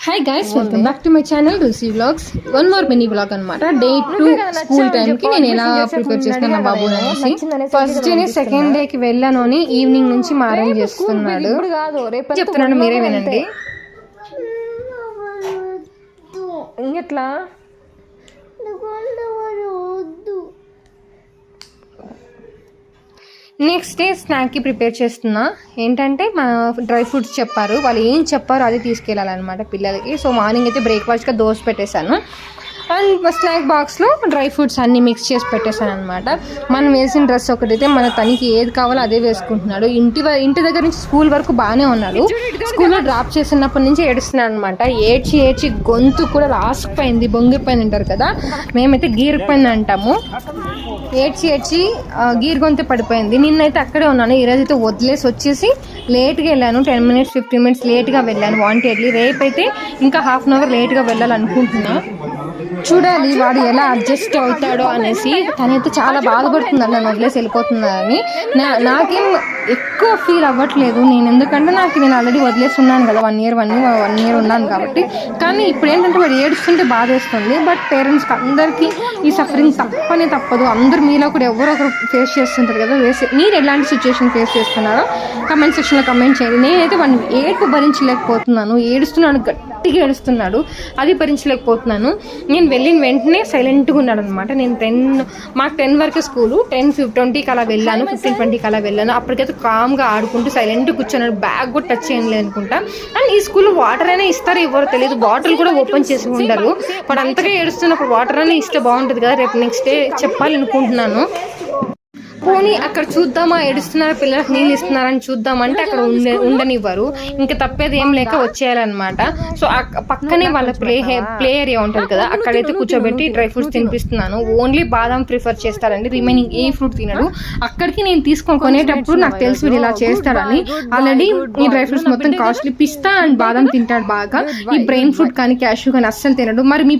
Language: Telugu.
Hi guys welcome back to my channel Rusi vlogs one more mini vlog అనమాట డే టూ స్కూల్ టైం కి నేను ఎలా ప్రిపేర్ చేస్తాను బాబు అనేసి ఫస్ట్ డే సెకండ్ డే కి వెళ్ళాను అని ఈవినింగ్ నుంచి మా అరేంజ్ రేపు చెప్తున్నాను మీరే వినండి. ఇంకెట్లా? నెక్స్ట్ డే స్నాక్కి ప్రిపేర్ చేస్తున్నా. ఏంటంటే మా డ్రై ఫ్రూట్స్ చెప్పారు. వాళ్ళు ఏం చెప్పారో అది తీసుకెళ్ళాలన్నమాట పిల్లలకి. సో మార్నింగ్ అయితే బ్రేక్ఫాస్ట్గా దోశ పెట్టేశాను. అండ్ స్నాక్ బాక్స్లో డ్రై ఫ్రూట్స్ అన్ని మిక్స్ చేసి పెట్టేశాను అనమాట మనం వేసిన డ్రెస్ ఒకటైతే మన తనకి ఏది కావాలో అదే వేసుకుంటున్నాడు. ఇంటి వ- ఇంటి దగ్గర నుంచి స్కూల్ వరకు బాగానే ఉన్నాడు. స్కూల్లో డ్రాప్ చేసినప్పటి నుంచి ఏడుస్తున్నాడు అనమాట ఏడ్చి ఏడ్చి గొంతు కూడా రాసుకుపోయింది బొంగిపోయింది అంటారు కదా. మేమైతే గీరిపోయింది అంటాము. ఏడ్చి ఏడ్చి గీర్ గొంతు పడిపోయింది. నిన్నైతే అక్కడే ఉన్నాను. ఈరోజు అయితే వదిలేసి వచ్చేసి లేట్గా వెళ్ళాను. టెన్ మినిట్స్ ఫిఫ్టీన్ మినిట్స్ లేట్గా వెళ్ళాను. వాంటెడ్లీ అయితే ఇంకా హాఫ్ అన్ అవర్ లేట్గా వెళ్ళాలనుకుంటున్నాను చూడాలి వాడు ఎలా అడ్జస్ట్ అవుతాడో అనేసి. తనైతే చాలా బాధపడుతుందని నన్ను వదిలేసి వెళ్ళిపోతుందని నా నాకేం ఎక్కువ ఫీల్ అవ్వట్లేదు. నేను ఎందుకంటే నాకు నేను ఆల్రెడీ వదిలేసి ఉన్నాను కదా one year one one year ఉన్నాను కాబట్టి. కానీ ఇప్పుడు ఏంటంటే వాడు ఏడుస్తుంటే బాధ వేస్తుంది బట్ పేరెంట్స్కి అందరికీ ఈ సఫరింగ్ తప్పనే తప్పదు. అందరు మీలో కూడా ఎవరో ఒకరు ఫేస్ చేస్తుంటారు కదా వేసి మీరు ఎలాంటి సిచ్యువేషన్ ఫేస్ చేస్తున్నారో కమెంట్ సెక్షన్లో కమెంట్ చేయండి. నేనైతే వాడిని ఏడుపు భరించలేకపోతున్నాను. ఏడుస్తున్నాను గట్టిగా ఏడుస్తున్నాడు. అది భరించలేకపోతున్నాను. నేను వెళ్ళిన వెంటనే సైలెంట్గా ఉన్నాడు అనమాట నేను టెన్ మాకు టెన్ వరకు స్కూలు టెన్ ఫిఫ్ ట్వంటీకి అలా వెళ్ళాను ఫిఫ్టీన్ ట్వంటీకి అలా వెళ్ళాను. అప్పటికైతే కామ్గా ఆడుకుంటూ సైలెంట్ కూర్చున్నాడు. బ్యాగ్ కూడా టచ్ చేయలేదు అనుకుంటా. అండ్ ఈ స్కూల్లో వాటర్ అయినా ఇస్తారో ఇవ్వరో తెలియదు. బాటిల్ కూడా ఓపెన్ చేసి ఉండరు. వాడు అంతగా ఏడుస్తున్నప్పుడు వాటర్ అయినా ఇస్తే బాగుంటుంది కదా. రేపు నెక్స్ట్ డే చెప్పాలనుకుంటున్నాను. పోనీ అక్కడ చూద్దామా ఏడుస్తున్నారు పిల్లలకు నీళ్ళు ఇస్తున్నారని చూద్దామంటే అక్కడ ఉండే ఉండనివ్వరు. ఇంకా తప్పేది ఏం లేక వచ్చేయాలన్నమాట. సో పక్కనే వాళ్ళ ప్లే ప్లే ఏరియా ఉంటుంది కదా అక్కడైతే కూర్చోబెట్టి డ్రై ఫ్రూట్స్ తినిపిస్తున్నాను. ఓన్లీ బాదం ప్రిఫర్ చేస్తారండి. రిమైనింగ్ ఏ ఫ్రూట్ తినడు. అక్కడికి నేను తీసుకొని కొనేటప్పుడు నాకు తెలుసు వీడు ఇలా చేస్తాడని ఆల్రెడీ ఈ డ్రై ఫ్రూట్స్ మొత్తం కాస్ట్లీ. పిస్తా అండ్ బాదం తింటాడు బాగా. ఈ బ్రెయిన్ ఫ్రూట్ కానీ క్యాష్యూ కానీ అస్సలు తినడు. మరి మీ